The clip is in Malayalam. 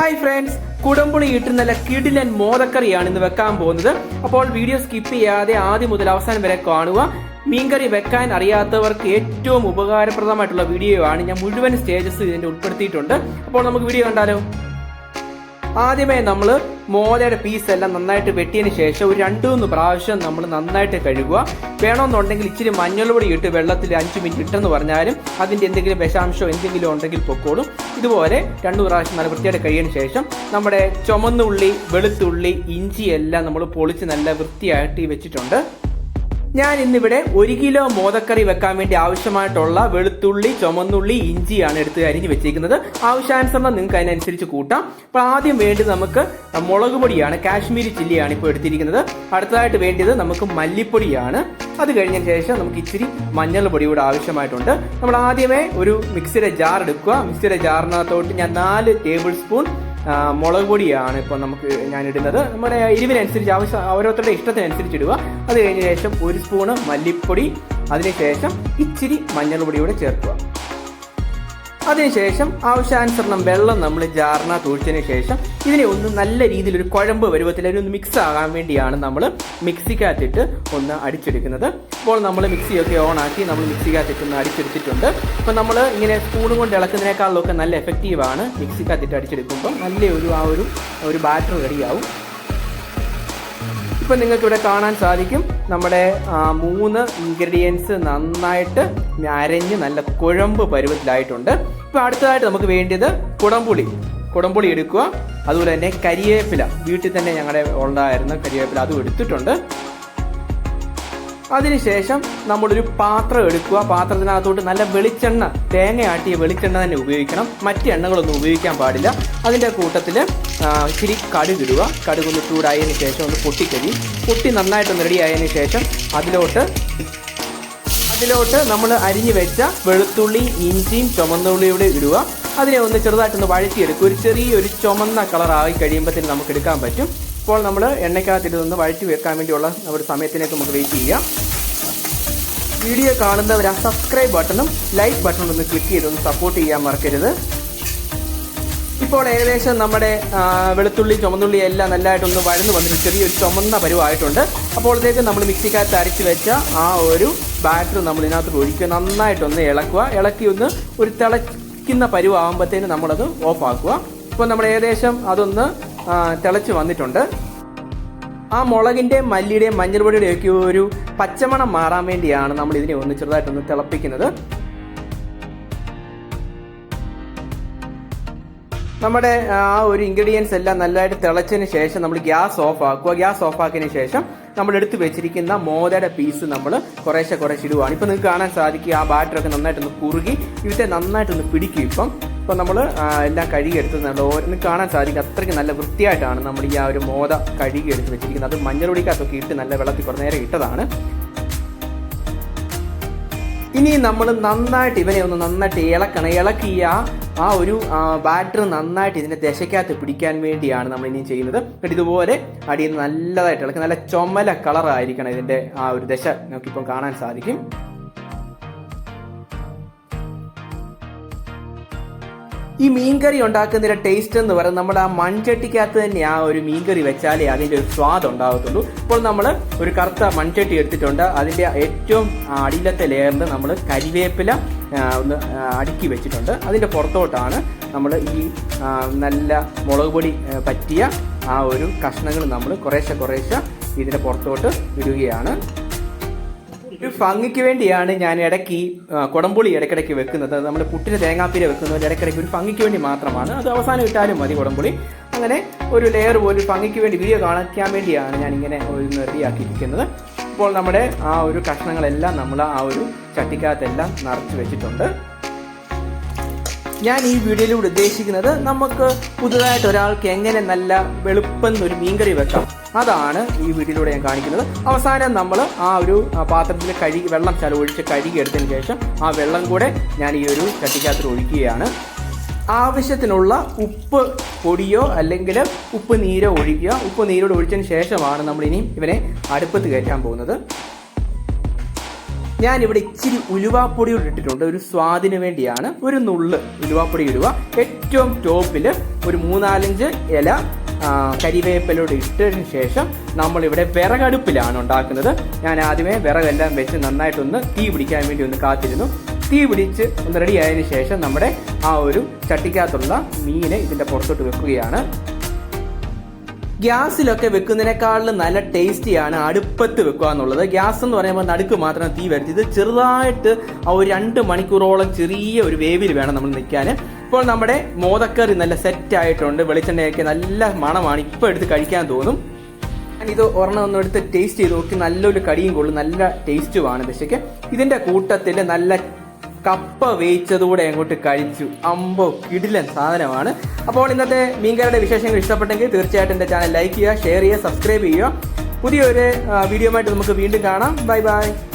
ഹായ് ഫ്രണ്ട്സ് കുടംപുളി ഇട്ട് നല്ല കിടിലൻ മോദക്കറിയാണ് ഇന്ന് വെക്കാൻ പോകുന്നത്. അപ്പോൾ വീഡിയോ സ്കിപ്പ് ചെയ്യാതെ ആദ്യം മുതൽ അവസാനം വരെ കാണുക. മീൻകറി വെക്കാൻ അറിയാത്തവർക്ക് ഏറ്റവും ഉപകാരപ്രദമായിട്ടുള്ള വീഡിയോ ആണ്. ഞാൻ മുഴുവൻ സ്റ്റേജസ് ഇതിന്റെ ഉൾപ്പെടുത്തിയിട്ടുണ്ട്. അപ്പോൾ നമുക്ക് വീഡിയോ കണ്ടാലോ? ആദ്യമേ നമ്മൾ മോലയുടെ പീസ് എല്ലാം നന്നായിട്ട് വെട്ടിയതിന് ശേഷം ഒരു രണ്ടു മൂന്ന് പ്രാവശ്യം നമ്മൾ നന്നായിട്ട് കഴുകുക. വേണമെന്നുണ്ടെങ്കിൽ ഇച്ചിരി മഞ്ഞൾപൊടി ഇട്ട് വെള്ളത്തിൽ അഞ്ച് മിനിറ്റ് ഇട്ടെന്ന് പറഞ്ഞാലും അതിന്റെ എന്തെങ്കിലും വിഷാംശം എന്തെങ്കിലും ഉണ്ടെങ്കിൽ പൊക്കോളും. ഇതുപോലെ രണ്ടു പ്രാവശ്യം നല്ല വൃത്തിയായിട്ട് കഴിയതിന് ശേഷം നമ്മുടെ ചുമന്നുള്ളി വെളുത്തുള്ളി ഇഞ്ചി എല്ലാം നമ്മൾ പൊളിച്ച് നല്ല വൃത്തിയായിട്ട് വെച്ചിട്ടുണ്ട്. ഞാൻ ഇന്നിവിടെ ഒരു കിലോ മോദക്കറി വെക്കാൻ വേണ്ടി ആവശ്യമായിട്ടുള്ള വെളുത്തുള്ളി ചുമന്നുള്ളി ഇഞ്ചിയാണ് എടുത്ത് അരിഞ്ഞ് വെച്ചിരിക്കുന്നത്. ആവശ്യാനുസരണം നിങ്ങൾക്ക് അതിനനുസരിച്ച് കൂട്ടാം. അപ്പോൾ ആദ്യം വേണ്ടത് നമുക്ക് മുളക് പൊടിയാണ് കാശ്മീരി ചില്ലിയാണ് ഇപ്പോൾ എടുത്തിരിക്കുന്നത്. അടുത്തതായിട്ട് വേണ്ടത് നമുക്ക് മല്ലിപ്പൊടിയാണ്. അത് കഴിഞ്ഞ ശേഷം നമുക്ക് ഇച്ചിരി മഞ്ഞൾ പൊടി കൂടെ ആവശ്യമായിട്ടുണ്ട്. നമ്മൾ ആദ്യമേ ഒരു മിക്സിയുടെ ജാർ എടുക്കുക. മിക്സിയുടെ ജാറിനകത്തോട്ട് ഞാൻ നാല് ടേബിൾ സ്പൂൺ മുളക് പൊടിയാണ് ഇപ്പോൾ നമുക്ക് ഞാൻ ഇടുന്നത് നമ്മുടെ എരിവിനനുസരിച്ച് ആവശ്യം ഓരോരുത്തരുടെ ഇഷ്ടത്തിനനുസരിച്ച് ഇടുക അത് കഴിഞ്ഞ ശേഷം ഒരു സ്പൂണ് മല്ലിപ്പൊടി അതിനുശേഷം ഇച്ചിരി മഞ്ഞൾ പൊടി കൂടെ ചേർക്കുക. അതിനുശേഷം ആവശ്യാനുസരണം വെള്ളം നമ്മൾ ജാറിനകത്ത് ഒഴിച്ചതിന് ശേഷം ഇതിനെ ഒന്ന് നല്ല രീതിയിൽ ഒരു കുഴമ്പ് പരുവത്തിൽ ഒന്ന് മിക്സ് ആകാൻ വേണ്ടിയാണ് നമ്മൾ മിക്സിക്കകത്തിട്ട് ഒന്ന് അടിച്ചെടുക്കുന്നത്. അപ്പോൾ നമ്മൾ മിക്സിയൊക്കെ ഓൺ ആക്കി നമ്മൾ മിക്സിക്കകത്തിട്ട് ഒന്ന് അടിച്ചെടുത്തിട്ടുണ്ട്. അപ്പോൾ നമ്മൾ ഇങ്ങനെ സ്പൂൺ കൊണ്ട് ഇളക്കുന്നതിനേക്കാളൊക്കെ നല്ല എഫക്റ്റീവാണ് മിക്സിക്കകത്തിട്ട് അടിച്ചെടുക്കുമ്പോൾ നല്ല ഒരു ആ ഒരു ഒരു ബാറ്റർ റെഡിയാവും ഇപ്പം നിങ്ങൾക്ക് ഇവിടെ കാണാൻ സാധിക്കും നമ്മുടെ മൂന്ന് ഇൻഗ്രീഡിയൻസ് നന്നായിട്ട് അരഞ്ഞ് നല്ല കുഴമ്പ് പരുവത്തിലായിട്ടുണ്ട്. ഇപ്പം അടുത്തതായിട്ട് നമുക്ക് വേണ്ടത് കുടംപുളി. കുടംപുളി എടുക്കുക. അതുപോലെ തന്നെ കരിവേപ്പില വീട്ടിൽ തന്നെ ഞങ്ങളുടെ ഉണ്ടായിരുന്ന കരിവേപ്പില അതും എടുത്തിട്ടുണ്ട്. അതിനുശേഷം നമ്മളൊരു പാത്രം എടുക്കുക. പാത്രത്തിനകത്തോട്ട് നല്ല വെളിച്ചെണ്ണ തേങ്ങ ആട്ടിയ വെളിച്ചെണ്ണ തന്നെ ഉപയോഗിക്കണം. മറ്റ് എണ്ണകളൊന്നും ഉപയോഗിക്കാൻ പാടില്ല. അതിന്റെ കൂട്ടത്തിൽ ഇച്ചിരി കടുക് ഇടുക. കടുക് ചൂടായതിനു ശേഷം ഒന്ന് പൊട്ടിക്കരി. പൊട്ടി നന്നായിട്ടൊന്ന് റെഡി ആയതിനു ശേഷം അതിലോട്ട് അതിലോട്ട് നമ്മൾ അരിഞ്ഞു വെച്ച വെളുത്തുള്ളി ഇഞ്ചിയും ചുമന്നുള്ളിയുടെ ഇടുക. അതിനെ ഒന്ന് ചെറുതായിട്ടൊന്ന് വഴറ്റിയെടുക്കുക. ഒരു ചെറിയൊരു ചുമന്ന കളറായി കഴിയുമ്പോഴത്തേന് നമുക്ക് എടുക്കാൻ പറ്റും. ഇപ്പോൾ നമ്മൾ എണ്ണയ്ക്കകത്ത് ഇതൊന്ന് വഴറ്റി വെക്കാൻ വേണ്ടിയുള്ള ഒരു സമയത്തിനേക്ക് നമുക്ക് വെയിറ്റ് ചെയ്യാം. വീഡിയോ കാണുന്നവർ ആ സബ്സ്ക്രൈബ് ബട്ടണും ലൈക്ക് ബട്ടണും ഒന്ന് ക്ലിക്ക് ചെയ്തൊന്ന് സപ്പോർട്ട് ചെയ്യാൻ മറക്കരുത്. ഇപ്പോൾ ഏകദേശം നമ്മുടെ വെളുത്തുള്ളി ചുമന്നുള്ളി എല്ലാം നല്ലതായിട്ടൊന്ന് വഴന്നു വന്നിട്ട് ചെറിയൊരു ചുമന്ന പരുവായിട്ടുണ്ട്. അപ്പോഴത്തേക്ക് നമ്മൾ മിക്സിക്കകത്ത് അരച്ച് വെച്ച ആ ഒരു ബാറ്റർ നമ്മൾ ഇതിനകത്ത് ഒഴിക്കുക. നന്നായിട്ടൊന്ന് ഇളക്കുക. ഇളക്കി ഒന്ന് ഒരു തിളയ്ക്കുന്ന പരുവാകുമ്പോഴത്തേന് നമ്മളത് ഓഫ് ആക്കുക ഇപ്പോൾ നമ്മൾ ഏകദേശം അതൊന്ന് തിളച്ച് വന്നിട്ടുണ്ട്. ആ മുളകിന്റെ മല്ലിയുടെയും മഞ്ഞൾപൊടിയുടെയൊക്കെ ഒരു പച്ചമണം മാറാൻ വേണ്ടിയാണ് നമ്മൾ ഇതിനെ ഒന്ന് ചെറുതായിട്ടൊന്ന് തിളപ്പിക്കുന്നത്. നമ്മുടെ ആ ഒരു ഇൻഗ്രീഡിയൻസ് എല്ലാം നല്ലതായിട്ട് തിളച്ചതിന് ശേഷം നമ്മൾ ഗ്യാസ് ഓഫ് ആക്കുക. ഗ്യാസ് ഓഫ് ആക്കിയതിന് ശേഷം നമ്മൾ എടുത്ത് വെച്ചിരിക്കുന്ന മോദയുടെ പീസ് നമ്മൾ കുറേശ്ശെ കുറേശ്ശെ ഇടുവാണ്. ഇപ്പം നിങ്ങൾക്ക് കാണാൻ സാധിക്കും ആ ബാറ്ററൊക്കെ നന്നായിട്ടൊന്ന് കുറുകി ഇവിടെ നന്നായിട്ടൊന്ന് പിടിക്കും. ഇപ്പം ഇപ്പം നമ്മൾ എല്ലാം കഴുകിയെടുത്തുന്നുണ്ട് ഓരോന്ന് കാണാൻ സാധിക്കും അത്രയ്ക്ക് നല്ല വൃത്തിയായിട്ടാണ് നമ്മൾ ഈ ആ ഒരു മോദ കഴുകിയെടുത്ത് വെച്ചിരിക്കുന്നത്. അത് മഞ്ഞൾപ്പൊടിക്കകത്തൊക്കെ ഇട്ട് നല്ല വെള്ളത്തിൽ കുറേ നേരം ഇട്ടതാണ്. ഇനി നമ്മൾ നന്നായിട്ട് ഇവനെ ഒന്ന് നന്നായിട്ട് ഇളക്കണം. ഇളക്കി ആ ഒരു ബാറ്റർ നന്നായിട്ട് ഇതിന്റെ ദശയ്ക്കകത്ത് പിടിക്കാൻ വേണ്ടിയാണ് നമ്മൾ ഇനി ചെയ്യുന്നത്. എന്നിട്ട് ഇതുപോലെ അടിയിൽ നല്ലതായിട്ട് ഇളക്കി നല്ല ചുമല കളറായിരിക്കണം ഇതിന്റെ ആ ഒരു ദശ നമുക്കിപ്പം കാണാൻ സാധിക്കും. ഈ മീൻകറി ഉണ്ടാക്കുന്നതിന്റെ ടേസ്റ്റ് എന്ന് പറയുന്നത് നമ്മൾ ആ മൺചട്ടിക്കകത്ത് തന്നെ ആ ഒരു മീൻകറി വെച്ചാലേ അതിന്റെ ഒരു സ്വാദ് ഉണ്ടാകത്തുള്ളൂ. ഇപ്പോൾ നമ്മൾ ഒരു കറുത്ത മൺചട്ടി എടുത്തിട്ടുണ്ട്. അതിന്റെ ഏറ്റവും അടിയിലത്തെ ലെയറിൽ നമ്മൾ കരിവേപ്പില ഒന്ന് അടുക്കി വെച്ചിട്ടുണ്ട്. അതിന്റെ പുറത്തോട്ടാണ് നമ്മൾ ഈ നല്ല മുളക് പൊടി പറ്റിയ ആ ഒരു കഷ്ണങ്ങൾ നമ്മൾ കുറേശ്ശെ കുറേശ്ശെ ഇതിന്റെ പുറത്തോട്ട് ഇടുകയാണ്. ഒരു ഭംഗിക്ക് വേണ്ടിയാണ് ഞാൻ ഇടയ്ക്ക് കുടംപുളി ഇടയ്ക്കിടയ്ക്ക് വെക്കുന്നത്. നമ്മൾ പുട്ടിന് തേങ്ങാപ്പീര വെക്കുന്നത് ഇടയ്ക്കിടയ്ക്ക് ഒരു ഭംഗിക്ക് വേണ്ടി മാത്രമാണ്. അത് അവസാനം ഇട്ടാലും മതി കുടംപുളി. അങ്ങനെ ഒരു ലെയർ പോലും ഭംഗിക്ക് വേണ്ടി വീഡിയോ കാണിക്കാൻ വേണ്ടിയാണ് ഞാൻ ഇങ്ങനെ റെഡിയാക്കിയിരിക്കുന്നത് ഇപ്പോൾ നമ്മുടെ ആ ഒരു കഷ്ണങ്ങളെല്ലാം നമ്മൾ ആ ഒരു ചട്ടിക്കകത്തെല്ലാം നിറച്ച് വെച്ചിട്ടുണ്ട്. ഞാൻ ഈ വീഡിയോയിലൂടെ ഉദ്ദേശിക്കുന്നത് നമുക്ക് പുതുതായിട്ട് ഒരാൾക്ക് എങ്ങനെ നല്ല വെളുപ്പം ഒരു മീൻകറി വെക്കാം. അതാണ് ഈ വീഡിയോയിലൂടെ ഞാൻ കാണിക്കുന്നത്. അവസാനം നമ്മൾ ആ ഒരു പാത്രത്തിൽ കഴുകി വെള്ളം ചല ഒഴിച്ച് കഴുകി എടുത്തതിന് ശേഷം ആ വെള്ളം കൂടെ ഞാൻ ഈ ഒരു ചട്ടിക്കകത്തിൽ ഒഴിക്കുകയാണ്. ആവശ്യത്തിനുള്ള ഉപ്പ് പൊടിയോ അല്ലെങ്കിൽ ഉപ്പ് നീരോ ഒഴിക്കുക. ഉപ്പ് നീരോട് ഒഴിച്ചതിന് ശേഷമാണ് നമ്മൾ ഇനി ഇവനെ അടുപ്പത്ത് കയറ്റാൻ പോകുന്നത്. ഞാൻ ഇവിടെ ഇച്ചിരി ഉലുവാപ്പൊടി ഇട്ടിട്ടുണ്ട്. ഒരു സ്വാദിന് വേണ്ടിയാണ്. ഒരു നുള്ള് ഉലുവാപ്പൊടി ഇടുക. ഏറ്റവും ടോപ്പിൽ ഒരു മൂന്നാലഞ്ച് ഇല കരിവേപ്പിലൂടെ ഇട്ടതിന് ശേഷം നമ്മളിവിടെ വിറകടുപ്പിലാണ് ഉണ്ടാക്കുന്നത്. ഞാൻ ആദ്യമേ വിറകെല്ലാം വെച്ച് നന്നായിട്ടൊന്ന് തീ പിടിക്കാൻ വേണ്ടി ഒന്ന് കാത്തിരുന്നു. തീ പിടിച്ച് ഒന്ന് റെഡി ആയതിനു ശേഷം നമ്മുടെ ആ ഒരു ചട്ടിക്കകത്തുള്ള മീനെ ഇതിന്റെ പുറത്തോട്ട് വെക്കുകയാണ്. ഗ്യാസിലൊക്കെ വെക്കുന്നതിനേക്കാളും നല്ല ടേസ്റ്റിയാണ് അടുപ്പത്ത് വെക്കുക എന്നുള്ളത്. ഗ്യാസ് എന്ന് പറയുമ്പോൾ നടുക്ക് മാത്രം തീ വരുത്തി. ഇത് ചെറുതായിട്ട് ആ ഒരു രണ്ട് മണിക്കൂറോളം ചെറിയ ഒരു വേവിൽ വേണം നമ്മൾ നിൽക്കാൻ. ഇപ്പോൾ നമ്മുടെ മോദക്കറി നല്ല സെറ്റ് ആയിട്ടുണ്ട്. വെളിച്ചെണ്ണയൊക്കെ നല്ല മണമാണ്. ഇപ്പോൾ എടുത്ത് കഴിക്കാൻ തോന്നും. ഇത് ഒരെണ്ണം ഒന്ന് എടുത്ത് ടേസ്റ്റ് ചെയ്ത് നോക്കി. നല്ലൊരു കടിയും കൊള്ളും. നല്ല ടേസ്റ്റുമാണ് പക്ഷേക്ക് ഇതിന്റെ കൂട്ടത്തിൽ നല്ല കപ്പ വേയിച്ചതുകൂടെ അങ്ങോട്ട് കഴിച്ചു. അമ്പോ കിടിലൻ സാധനമാണ്. അപ്പോൾ ഇന്നത്തെ മീൻകറിയുടെ വിശേഷങ്ങൾ ഇഷ്ടപ്പെട്ടെങ്കിൽ തീർച്ചയായിട്ടും എന്റെ ചാനൽ ലൈക്ക് ചെയ്യുക ഷെയർ ചെയ്യുക സബ്സ്ക്രൈബ് ചെയ്യുക. പുതിയൊരു വീഡിയോ ആയിട്ട് നമുക്ക് വീണ്ടും കാണാം. Bye bye.